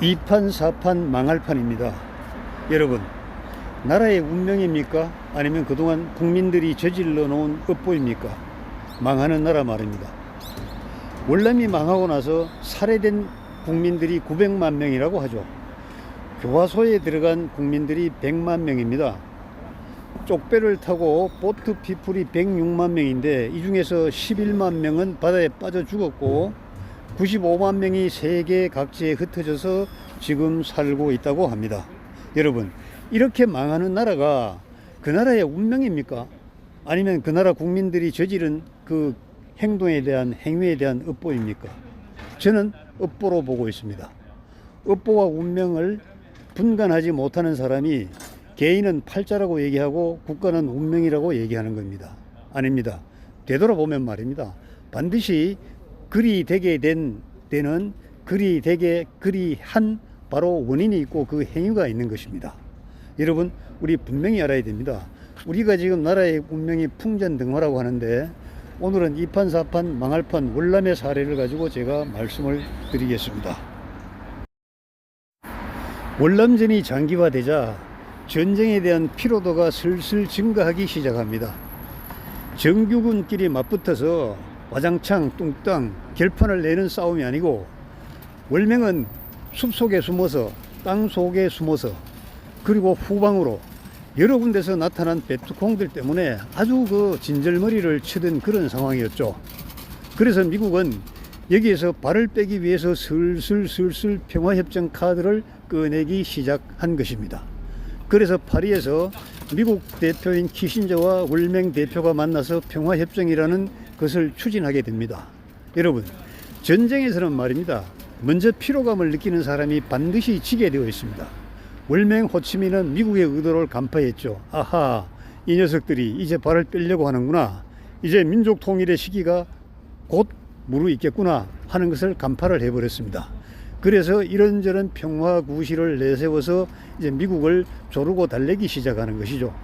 이판 사판 망할 판입니다. 여러분, 나라의 운명입니까? 아니면 그동안 국민들이 저질러 놓은 업보입니까? 망하는 나라 말입니다. 월남이 망하고 나서 살해된 국민들이 900만 명이라고 하죠. 교화소에 들어간 국민들이 100만 명입니다. 쪽배를 타고 보트 피플이 106만 명인데 이 중에서 11만 명은 바다에 빠져 죽었고 95만 명이 세계 각지에 흩어져서 지금 살고 있다고 합니다. 여러분, 이렇게 망하는 나라가 그 나라의 운명입니까? 아니면 그 나라 국민들이 저지른 그 행동에 대한 행위에 대한 업보입니까? 저는 업보로 보고 있습니다. 업보와 운명을 분간하지 못하는 사람이 개인은 팔자라고 얘기하고 국가는 운명이라고 얘기하는 겁니다. 아닙니다. 되돌아보면 말입니다. 반드시 그리 되게 된 때는 그리 되게 그리 한 바로 원인이 있고 그 행위가 있는 것입니다. 여러분 우리 분명히 알아야 됩니다. 우리가 지금 나라의 운명이 풍전등화라고 하는데 오늘은 이판사판 망할판 월남의 사례를 가지고 제가 말씀을 드리겠습니다. 월남전이 장기화되자 전쟁에 대한 피로도가 슬슬 증가하기 시작합니다. 정규군끼리 맞붙어서 와장창 뚱땅 결판을 내는 싸움이 아니고 월명은 숲속에 숨어서 땅 속에 숨어서 그리고 후방으로 여러 군데서 나타난 베트콩들 때문에 아주 그 진절머리를 치던 그런 상황이었죠. 그래서 미국은 여기에서 발을 빼기 위해서 슬슬슬슬 평화협정 카드를 꺼내기 시작한 것입니다. 그래서 파리에서 미국 대표인 키신저와 월맹 대표가 만나서 평화협정이라는 것을 추진하게 됩니다. 여러분, 전쟁에서는 말입니다. 먼저 피로감을 느끼는 사람이 반드시 지게 되어 있습니다. 월맹 호치민은 미국의 의도를 간파했죠. 아하, 이 녀석들이 이제 발을 빼려고 하는구나. 이제 민족 통일의 시기가 곧 무르익겠구나 하는 것을 간파를 해버렸습니다. 그래서 이런저런 평화 구실을 내세워서 이제 미국을 조르고 달래기 시작하는 것이죠.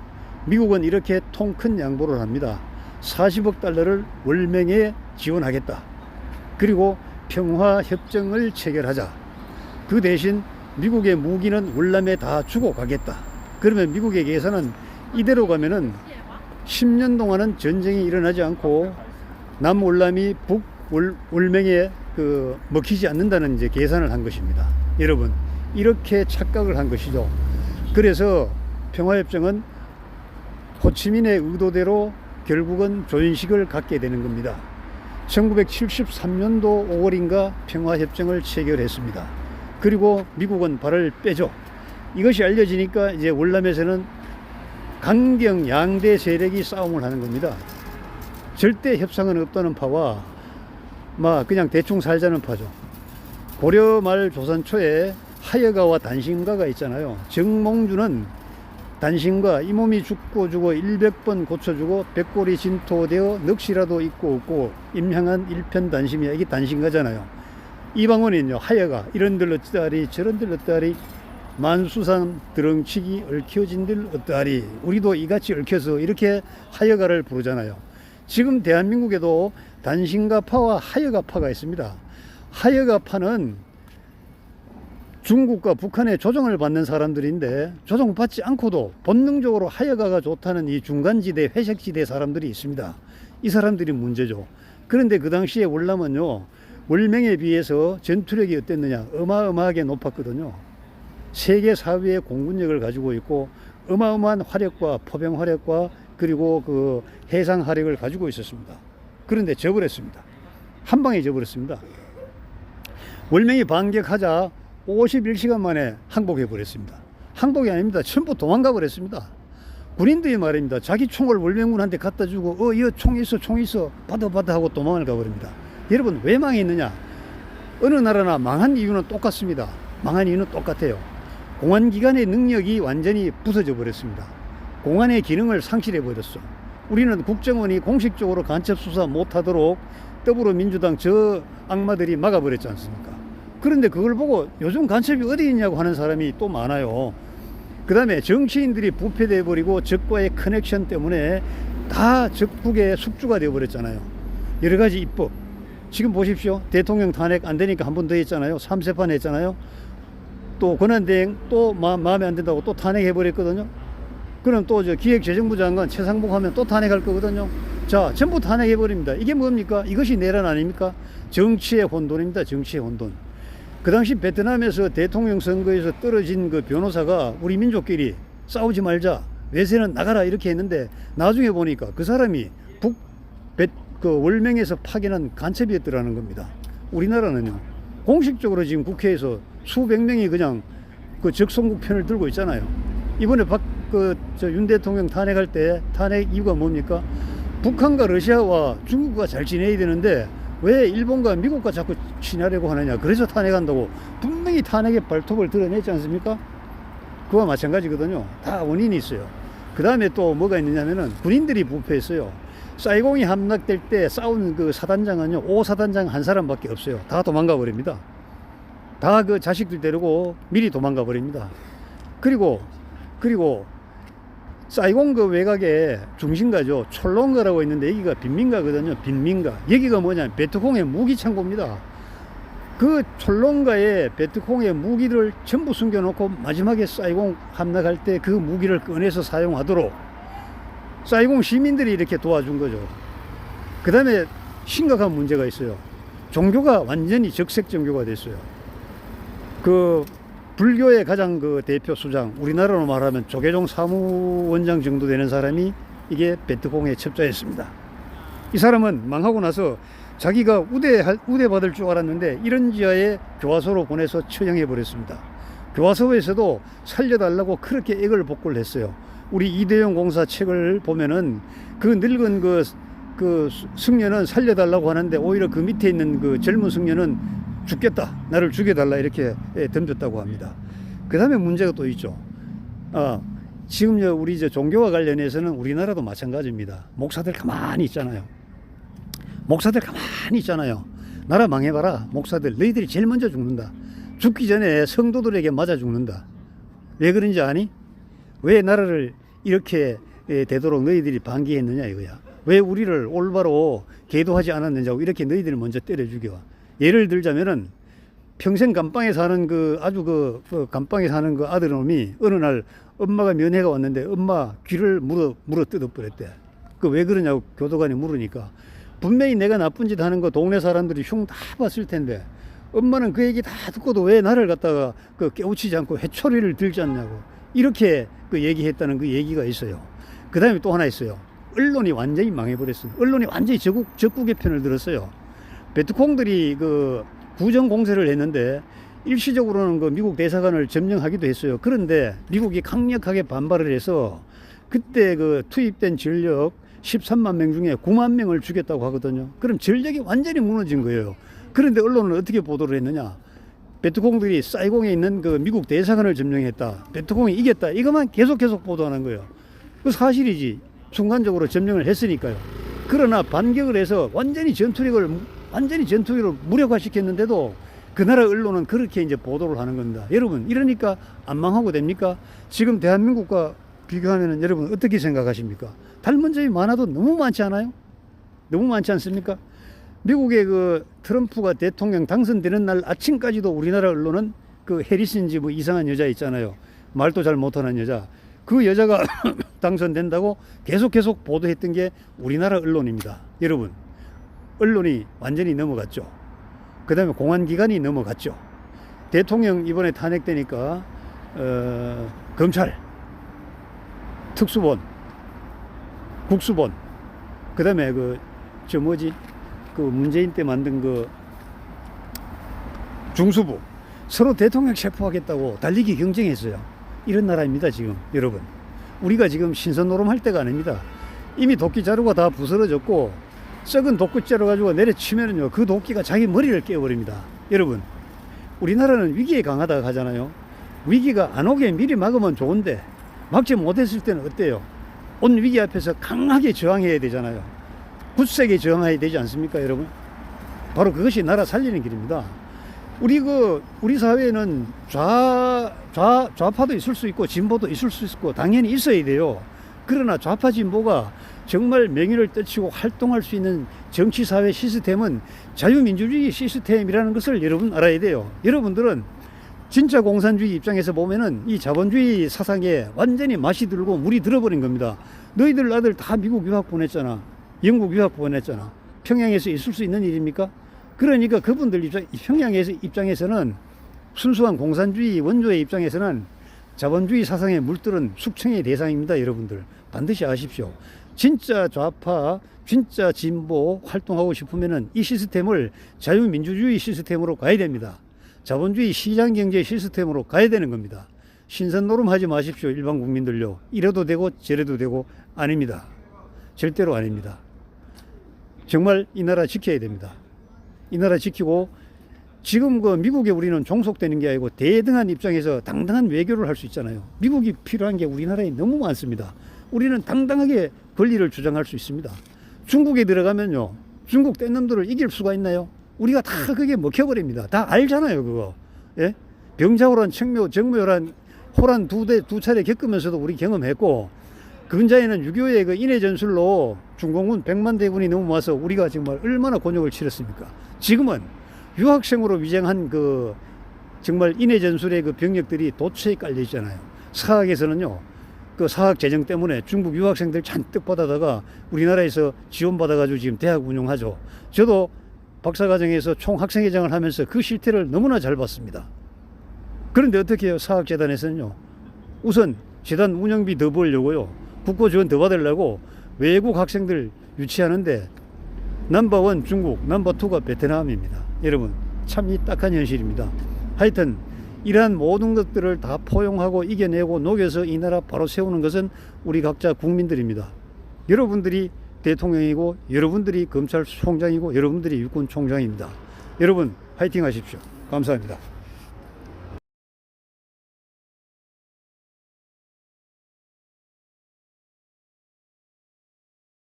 미국은 이렇게 통 큰 양보를 합니다. 40억 달러를 월맹에 지원하겠다. 그리고 평화 협정을 체결하자. 그 대신 미국의 무기는 월남에 다 주고 가겠다. 그러면 미국의 계산은 이대로 가면은 10년 동안은 전쟁이 일어나지 않고 남월남이 북월맹에 그 먹히지 않는다는 이제 계산을 한 것입니다. 여러분 이렇게 착각을 한 것이죠. 그래서 평화협정은 호치민의 의도대로 결국은 조인식을 갖게 되는 겁니다. 1973년도 5월인가 평화협정을 체결했습니다. 그리고 미국은 발을 빼죠. 이것이 알려지니까 이제 월남에서는 강경 양대 세력이 싸움을 하는 겁니다. 절대 협상은 없다는 파와 막 그냥 대충 살자는 파죠. 고려 말 조선 초에 하여가와 단신가가 있잖아요. 정몽주는 단신과 이 몸이 죽고 주고 100번 고쳐주고 백골이 진토되어 넋이라도 있고 없고 임향한 일편 단심이야. 이게 단신가잖아요. 이방원은요 하여가 이런 들 어떠하리 저런 들 어떠하리 만수산 드렁치기 얽혀진 들 어떠하리 우리도 이같이 얽혀서 이렇게 하여가를 부르잖아요. 지금 대한민국에도 단신가파와 하여가파가 있습니다. 하여가파는 중국과 북한의 조정을 받는 사람들인데 조정받지 않고도 본능적으로 하여가가 좋다는 이 중간지대 회색지대 사람들이 있습니다. 이 사람들이 문제죠. 그런데 그 당시에 월남은요 월명에 비해서 전투력이 어땠느냐 어마어마하게 높았거든요. 세계 4위의 공군력을 가지고 있고 어마어마한 화력과 포병 화력과 그리고 그 해상 화력을 가지고 있었습니다. 그런데 져버렸습니다. 한 방에 져버렸습니다. 월명이 반격하자 51시간 만에 항복해 버렸습니다. 항복이 아닙니다. 전부 도망가 버렸습니다. 군인들이 말입니다. 자기 총을 월명군한테 갖다 주고 어, 이거 총 있어, 총 있어, 받아, 받아 하고 도망을 가버립니다. 여러분 왜 망했느냐? 어느 나라나 망한 이유는 똑같습니다. 망한 이유는 똑같아요. 공안기관의 능력이 완전히 부서져 버렸습니다. 공안의 기능을 상실해 버렸어. 우리는 국정원이 공식적으로 간첩 수사 못하도록 더불어민주당 저 악마들이 막아버렸지 않습니까? 그런데 그걸 보고 요즘 간첩이 어디 있냐고 하는 사람이 또 많아요. 그 다음에 정치인들이 부패돼 버리고 적과의 커넥션 때문에 다 적국의 숙주가 되어 버렸잖아요. 여러 가지 입법. 지금 보십시오. 대통령 탄핵 안 되니까 한 번 더 했잖아요. 삼세판 했잖아요. 또 권한대행 또 마, 마음에 안 든다고 또 탄핵해 버렸거든요. 그럼 또 저 기획재정부 장관 최상봉 하면 또 탄핵할 거거든요. 자, 전부 탄핵해 버립니다. 이게 뭡니까? 이것이 내란 아닙니까? 정치의 혼돈입니다. 정치의 혼돈. 그 당시 베트남에서 대통령 선거에서 떨어진 그 변호사가 우리 민족끼리 싸우지 말자. 외세는 나가라 이렇게 했는데 나중에 보니까 그 사람이 북, 베, 그 월명에서 파견한 간첩이었더라는 겁니다. 우리나라는요. 공식적으로 지금 국회에서 수백 명이 그냥 그 적성국 편을 들고 있잖아요. 이번에 박, 그, 저 윤 대통령 탄핵할 때 탄핵 이유가 뭡니까? 북한과 러시아와 중국과 잘 지내야 되는데 왜 일본과 미국과 자꾸 친하려고 하느냐. 그래서 탄핵한다고 분명히 탄핵의 발톱을 드러냈지 않습니까? 그와 마찬가지거든요. 다 원인이 있어요. 그 다음에 또 뭐가 있느냐면은 군인들이 부패했어요. 사이공이 함락될 때 싸우는 그 사단장은요, 오 사단장 한 사람밖에 없어요. 다 도망가 버립니다. 다 그 자식들 데리고 미리 도망가 버립니다. 그리고, 그리고 사이공 그 외곽에 중심가죠. 촐롱가라고 있는데 여기가 빈민가거든요. 빈민가. 여기가 뭐냐. 베트콩의 무기 창고입니다. 그 촐롱가에 베트콩의 무기를 전부 숨겨놓고 마지막에 사이공 함락할 때 그 무기를 꺼내서 사용하도록 사이공 시민들이 이렇게 도와준 거죠. 그 다음에 심각한 문제가 있어요. 종교가 완전히 적색 종교가 됐어요. 그 불교의 가장 그 대표 수장, 우리나라로 말하면 조계종 사무원장 정도 되는 사람이 이게 베트콩에 첩자했습니다. 이 사람은 망하고 나서 자기가 우대 우대 받을 줄 알았는데 이런 지하에 교화소로 보내서 처형해 버렸습니다. 교화소에서도 살려달라고 그렇게 액을 복구를 했어요. 우리 이대용 공사 책을 보면은 그 늙은 그, 그 승려는 살려달라고 하는데 오히려 그 밑에 있는 그 젊은 승려는 죽겠다. 나를 죽여달라. 이렇게 예, 덤볐다고 합니다. 그 다음에 문제가 또 있죠. 아, 지금 저 우리 저 종교와 관련해서는 우리나라도 마찬가지입니다. 목사들 가만히 있잖아요. 목사들 가만히 있잖아요. 나라 망해봐라. 목사들. 너희들이 제일 먼저 죽는다. 죽기 전에 성도들에게 맞아 죽는다. 왜 그런지 아니? 왜 나라를 이렇게 예, 되도록 너희들이 반기했느냐 이거야. 왜 우리를 올바로 계도하지 않았느냐고 이렇게 너희들을 먼저 때려 죽여. 예를 들자면은 평생 감방에 사는 그 아주 그, 그 감방에 사는 그 아들놈이 어느 날 엄마가 면회가 왔는데 엄마 귀를 물어 물어 뜯어 버렸대. 그 왜 그러냐고 교도관이 물으니까 분명히 내가 나쁜 짓 하는 거 동네 사람들이 흉 다 봤을 텐데 엄마는 그 얘기 다 듣고도 왜 나를 갖다가 그 깨우치지 않고 회초리를 들지 않냐고 이렇게 그 얘기했다는 그 얘기가 있어요. 그 다음에 또 하나 있어요. 언론이 완전히 망해버렸어요. 언론이 완전히 적국, 적국의 편을 들었어요. 베트콩들이 그 구정 공세를 했는데 일시적으로는 그 미국 대사관을 점령하기도 했어요. 그런데 미국이 강력하게 반발을 해서 그때 그 투입된 전력 13만 명 중에 9만 명을 죽였다고 하거든요. 그럼 전력이 완전히 무너진 거예요. 그런데 언론은 어떻게 보도를 했느냐? 베트콩들이 사이공에 있는 그 미국 대사관을 점령했다. 베트콩이 이겼다. 이것만 계속 계속 보도하는 거예요. 그 사실이지. 순간적으로 점령을 했으니까요. 그러나 반격을 해서 완전히 전투력을 완전히 전투력을 무력화시켰는데도 그 나라 언론은 그렇게 이제 보도를 하는 겁니다. 여러분 이러니까 안 망하고 됩니까? 지금 대한민국과 비교하면 여러분 어떻게 생각하십니까? 닮은 점이 많아도 너무 많지 않아요? 너무 많지 않습니까? 미국의 그 트럼프가 대통령 당선되는 날 아침까지도 우리나라 언론은 그 해리슨지 뭐 이상한 여자 있잖아요. 말도 잘 못하는 여자. 그 여자가 당선된다고 계속 계속 보도했던 게 우리나라 언론입니다. 여러분, 언론이 완전히 넘어갔죠. 그 다음에 공안기관이 넘어갔죠. 대통령 이번에 탄핵되니까, 어, 검찰, 특수본, 국수본, 그 다음에 그, 저 뭐지, 그 문재인 때 만든 그 중수부, 서로 대통령 체포하겠다고 달리기 경쟁했어요. 이런 나라입니다, 지금, 여러분. 우리가 지금 신선 노름할 때가 아닙니다. 이미 도끼 자루가 다 부스러졌고, 썩은 독구자루 가지고 내려치면은요, 그 도끼가 자기 머리를 깨버립니다. 여러분, 우리나라는 위기에 강하다고 하잖아요. 위기가 안 오게 미리 막으면 좋은데, 막지 못했을 때는 어때요? 온 위기 앞에서 강하게 저항해야 되잖아요. 굳세게 저항해야 되지 않습니까, 여러분? 바로 그것이 나라 살리는 길입니다. 우리 그 우리 사회에는 좌, 좌 좌파도 있을 수 있고 진보도 있을 수 있고 당연히 있어야 돼요. 그러나 좌파 진보가 정말 명예를 떨치고 활동할 수 있는 정치 사회 시스템은 자유민주주의 시스템이라는 것을 여러분 알아야 돼요. 여러분들은 진짜 공산주의 입장에서 보면은 이 자본주의 사상에 완전히 맛이 들고 물이 들어버린 겁니다. 너희들 아들 다 미국 유학 보냈잖아. 영국 유학 보냈잖아. 평양에서 있을 수 있는 일입니까? 그러니까 그분들 입장, 평양에서 입장에서는 순수한 공산주의 원조의 입장에서는 자본주의 사상에 물들은 숙청의 대상입니다, 여러분들. 반드시 아십시오. 진짜 좌파, 진짜 진보 활동하고 싶으면은 이 시스템을 자유민주주의 시스템으로 가야 됩니다. 자본주의 시장경제 시스템으로 가야 되는 겁니다. 신선 노름 하지 마십시오, 일반 국민들요. 이래도 되고 저래도 되고 아닙니다. 절대로 아닙니다. 정말 이 나라 지켜야 됩니다. 이 나라 지키고 지금 그 미국에 우리는 종속되는 게 아니고 대등한 입장에서 당당한 외교를 할 수 있잖아요. 미국이 필요한 게 우리나라에 너무 많습니다. 우리는 당당하게 권리를 주장할 수 있습니다. 중국에 들어가면요. 중국 뗀 놈들을 이길 수가 있나요? 우리가 다 그게 먹혀버립니다. 다 알잖아요, 그거. 예? 병자호란, 청묘, 정묘란 호란 두 대, 두 차례 겪으면서도 우리 경험했고, 근자에는 6.25의 그 인해 전술로 중공군 100만 대군이 넘어와서 우리가 정말 얼마나 곤욕을 치렀습니까? 지금은 유학생으로 위장한 그 정말 인해 전술의 그 병력들이 도처에 깔려 있잖아요. 사학에서는요, 그 사학 재정 때문에 중국 유학생들 잔뜩 받아다가 우리나라에서 지원받아가지고 지금 대학 운영하죠. 저도 박사과정에서 총학생회장을 하면서 그 실태를 너무나 잘 봤습니다. 그런데 어떻게 해요? 사학재단에서는요. 우선 재단 운영비 더 벌려고요. 국고 지원 더 받으려고 외국 학생들 유치하는데 넘버원 중국, 넘버투가 베트남입니다. 여러분 참 이 딱한 현실입니다. 하여튼 이러한 모든 것들을 다 포용하고 이겨내고 녹여서 이 나라 바로 세우는 것은 우리 각자 국민들입니다. 여러분들이 대통령이고 여러분들이 검찰총장이고 여러분들이 육군총장입니다. 여러분 화이팅 하십시오. 감사합니다.